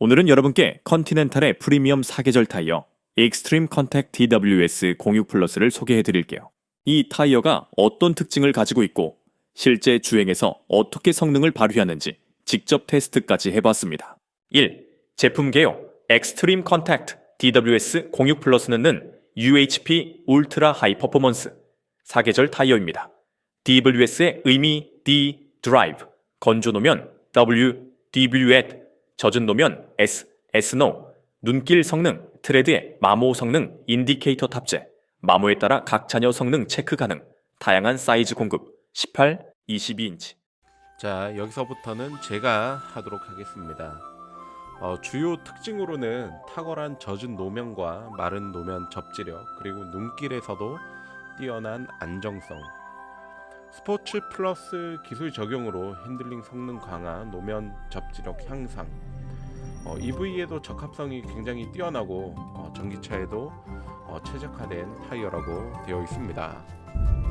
오늘은 여러분께 컨티넨탈의 프리미엄 사계절 타이어 익스트림 컨택 DWS 06 플러스를 소개해 드릴게요. 이 타이어가 어떤 특징을 가지고 있고 실제 주행에서 어떻게 성능을 발휘하는지 직접 테스트까지 해봤습니다. 1. 제품 개요 익스트림 컨택트 DWS 06 플러스는 UHP 울트라 하이 퍼포먼스 사계절 타이어입니다. DWS의 의미 D 드라이브 건조 노면 W DWET 젖은 노면 S SNO 눈길 성능 트레드의 마모 성능 인디케이터 탑재 마모에 따라 각 자녀 성능 체크 가능 다양한 사이즈 공급 18, 22인치 자 여기서부터는 제가 하도록 하겠습니다. 어, 주요 특징으로는 탁월한 젖은 노면과 마른 노면 접지력 그리고 눈길에서도 뛰어난 안정성 스포츠 플러스 기술 적용으로 핸들링 성능 강화 노면 접지력 향상 어, EV에도 적합성이 굉장히 뛰어나고 어, 전기차에도 어, 최적화된 타이어라고 되어 있습니다.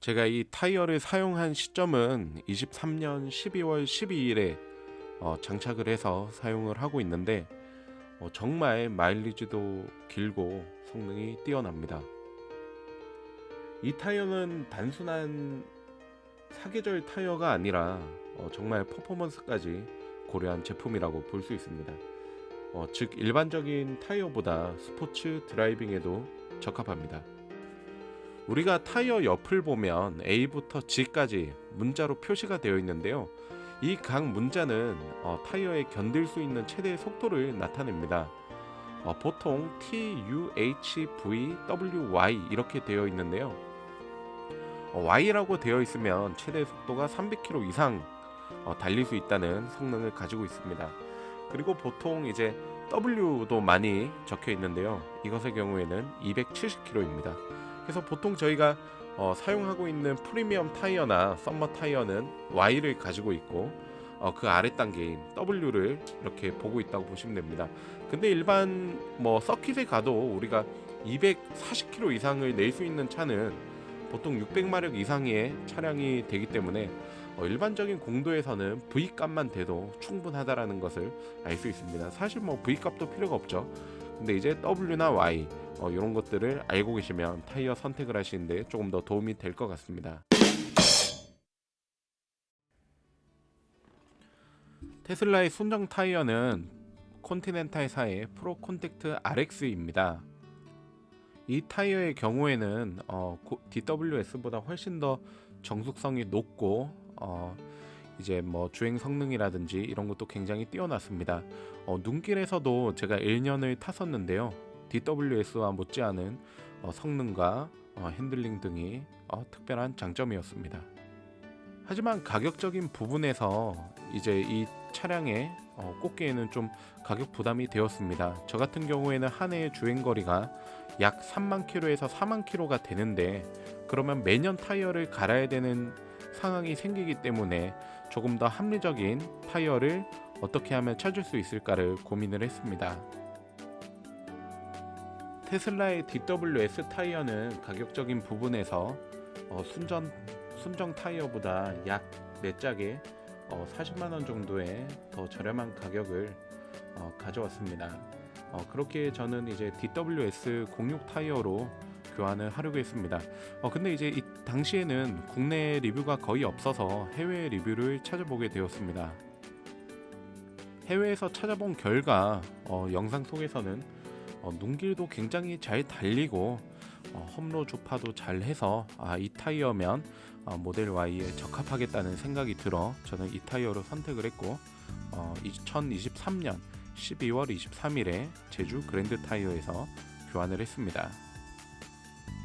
제가 이 타이어를 사용한 시점은 23년 12월 12일에 어, 장착을 해서 사용을 하고 있는데 어, 정말 마일리지도 길고 성능이 뛰어납니다. 이 타이어는 단순한 사계절 타이어가 아니라 어, 정말 퍼포먼스까지 고려한 제품이라고 볼 수 있습니다. 어, 즉 일반적인 타이어보다 스포츠 드라이빙에도 적합합니다. 우리가 타이어 옆을 보면 A부터 G까지 문자로 표시가 되어 있는데요. 이 각 문자는 어, 타이어에 견딜 수 있는 최대 속도를 나타냅니다. 어, 보통 T, U, H, V, W, Y 이렇게 되어 있는데요. 어, Y라고 되어 있으면 최대 속도가 300km 이상 어, 달릴 수 있다는 성능을 가지고 있습니다. 그리고 보통 이제 W도 많이 적혀 있는데요. 이것의 경우에는 270km입니다. 그래서 보통 저희가 어, 사용하고 있는 프리미엄 타이어나 썸머 타이어는 Y를 가지고 있고 어, 그 아래 단계인 W를 이렇게 보고 있다고 보시면 됩니다. 근데 일반 뭐 서킷에 가도 우리가 240km 이상을 낼 수 있는 차는 보통 600마력 이상의 차량이 되기 때문에 어, 일반적인 공도에서는 V 값만 돼도 충분하다라는 것을 알 수 있습니다. 사실 뭐 V 값도 필요가 없죠. 근데 이제 W나 Y 어, 이런 것들을 알고 계시면 타이어 선택을 하시는데 조금 더 도움이 될 것 같습니다. 테슬라의 순정 타이어는 콘티넨탈사의 프로 콘택트 RX입니다. 이 타이어의 경우에는 어, DWS보다 훨씬 더 정숙성이 높고 어, 이제 뭐 주행 성능이라든지 이런 것도 굉장히 뛰어났습니다. 어, 눈길에서도 제가 1년을 탔었는데요. DWS와 못지않은 어, 성능과 어, 핸들링 등이 어, 특별한 장점이었습니다. 하지만 가격적인 부분에서 이제 이 차량에 어, 꼽기에는 좀 가격 부담이 되었습니다. 저 같은 경우에는 한 해의 주행 거리가 약 3만 킬로에서 4만 킬로가 되는데 그러면 매년 타이어를 갈아야 되는 상황이 생기기 때문에 조금 더 합리적인 타이어를 어떻게 하면 찾을 수 있을까를 고민을 했습니다. 테슬라의 DWS 타이어는 가격적인 부분에서 어, 순전 순정 타이어보다 약네 짝에 어, 40만 원 정도의 더 저렴한 가격을 어, 가져왔습니다. 어, 그렇게 저는 이제 DWS 06 타이어로 교환을 하려고 했습니다. 어, 근데 이제 이 당시에는 국내 리뷰가 거의 없어서 해외 리뷰를 찾아보게 되었습니다. 해외에서 찾아본 결과 어, 영상 속에서는 어, 눈길도 굉장히 잘 달리고 어, 험로 주파도 잘 해서 아, 이 타이어면 어, 모델 Y에 적합하겠다는 생각이 들어 저는 이 타이어로 선택을 했고 어, 2023년 12월 23일에 제주 그랜드 타이어에서 교환을 했습니다.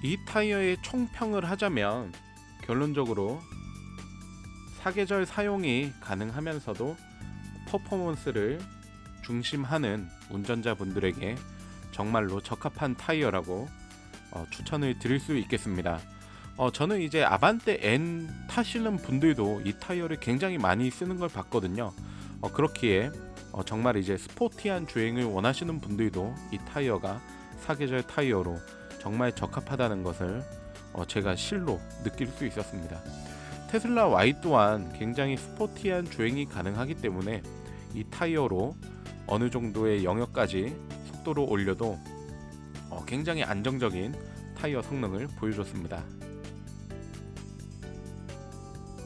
이 타이어의 총평을 하자면 결론적으로 사계절 사용이 가능하면서도 퍼포먼스를 중심하는 운전자분들에게 정말로 적합한 타이어라고 어, 추천을 드릴 수 있겠습니다. 어, 저는 이제 아반떼 N 타시는 분들도 이 타이어를 굉장히 많이 쓰는 걸 봤거든요. 어, 그렇기에 어, 정말 이제 스포티한 주행을 원하시는 분들도 이 타이어가 사계절 타이어로 정말 적합하다는 것을 어, 제가 실로 느낄 수 있었습니다. 테슬라 Y 또한 굉장히 스포티한 주행이 가능하기 때문에 이 타이어로 어느 정도의 영역까지 속도를 올려도 어, 굉장히 안정적인 타이어 성능을 보여줬습니다.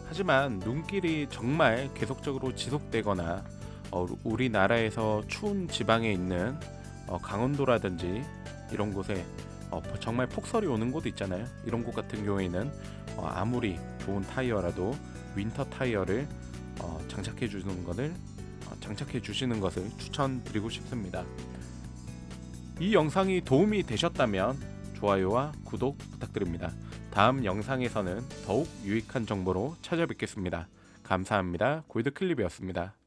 하지만 눈길이 정말 계속적으로 지속되거나 어, 우리나라에서 추운 지방에 있는 어, 강원도라든지 이런 곳에 어, 정말 폭설이 오는 곳 있잖아요. 이런 곳 같은 경우에는 어, 아무리 좋은 타이어라도 윈터 타이어를 어, 장착해 주는 것을 어, 장착해 주시는 것을 추천드리고 싶습니다. 이 영상이 도움이 되셨다면 좋아요와 구독 부탁드립니다. 다음 영상에서는 더욱 유익한 정보로 찾아뵙겠습니다. 감사합니다. 골드클립이었습니다.